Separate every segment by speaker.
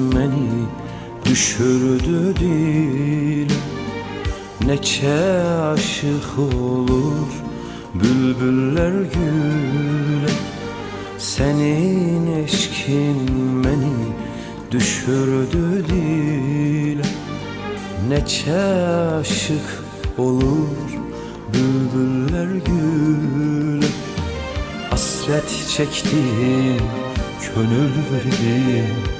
Speaker 1: Beni düşürdü dile Neçe aşık olur bülbüller güle. Senin eşkin beni düşürdü dile Neçe aşık olur bülbüller güle. Hasret çektim, gönül verdim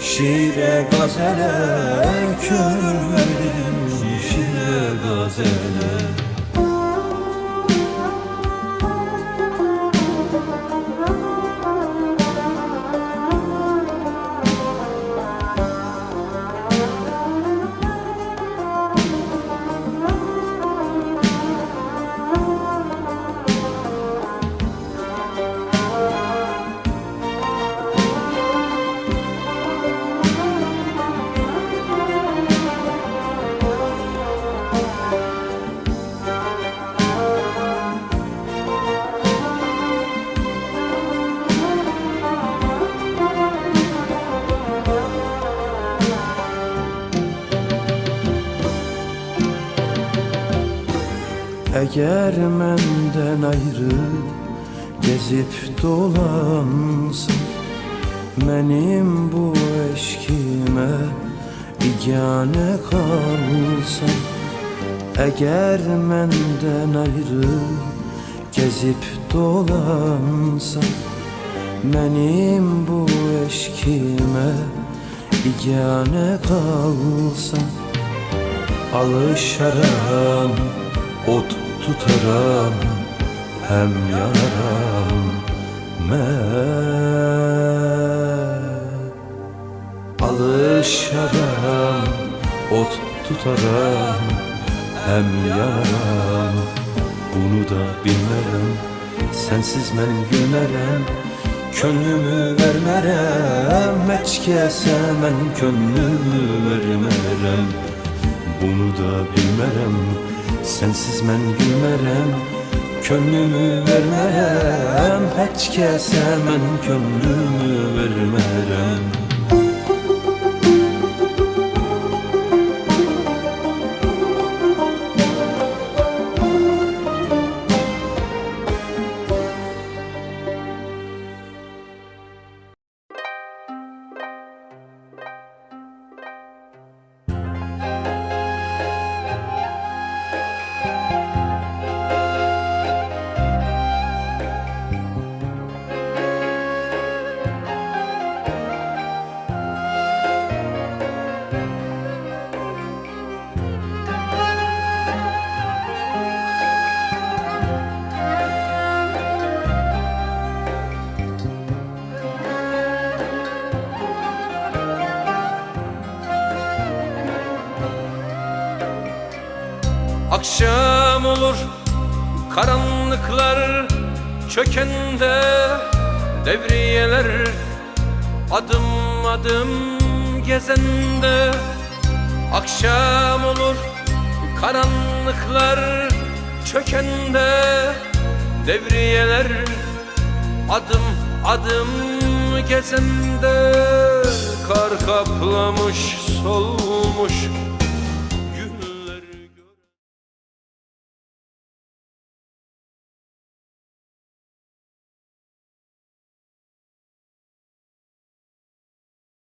Speaker 1: Şiire gazele Gönül Eğer menden ayrı gezip dolansın Benim bu eşkime igane kalsın Eğer menden ayrı gezip dolansan Benim bu eşkime igane kalsan Alışaram, ot tutaram Hem yanaram ben Alışaram, ot tutaram Hem yanaram Bunu da bilmerem Sensiz ben gülmerem Könlümü vermerem. Hiç kesemem Könlümü vermerem. Bunu da bilmerem Sensiz ben gülmerem Könlümü vermerem. Hiç kesemem Könlümü vermerem
Speaker 2: Akşam olur karanlıklar çökende devriyeler adım adım gezende. Akşam olur karanlıklar çökende devriyeler adım adım gezende. Kar kaplamış solmuş